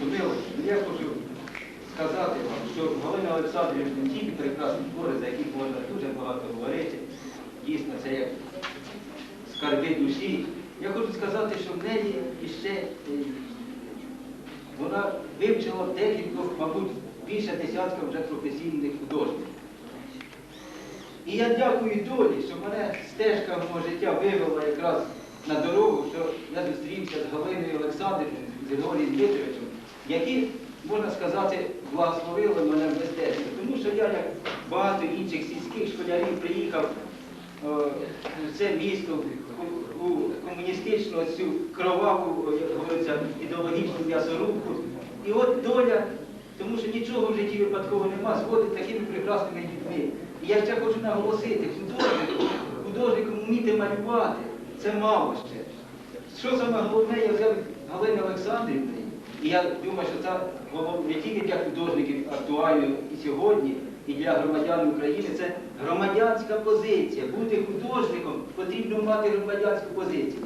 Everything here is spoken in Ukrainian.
помилуйте, ну, я хочу сказати вам, що Галина Олександрівна не тільки прекрасні твори, за яких можна дуже багато говорити. Дійсно, це як скарби душі. Я хочу сказати, що в неї іще е, вона вивчила декількох, мабуть, більше десятка вже професійних художників. І я дякую долі, що мене стежка мого життя вивела якраз на дорогу, що я зустрівся з Галиною Олександрівною, з Григорієм Дмитровичем, які, можна сказати, благословили мене в мистецтво. Тому що я, як багато інших сільських школярів, приїхав е, в це місто у, комуністичну цю кроваву, як говориться, ідеологічну м'ясорубку. І от доля, тому що нічого в житті випадково нема, зводить такими прекрасними людьми. І я ще хочу наголосити, художнику, художнику вміти малювати, це мало ще. Що саме головне, я взяв і я думаю, що це не тільки для художників актуально і сьогодні, і для громадян України, це громадянська позиція. Бути художником потрібно мати громадянську позицію.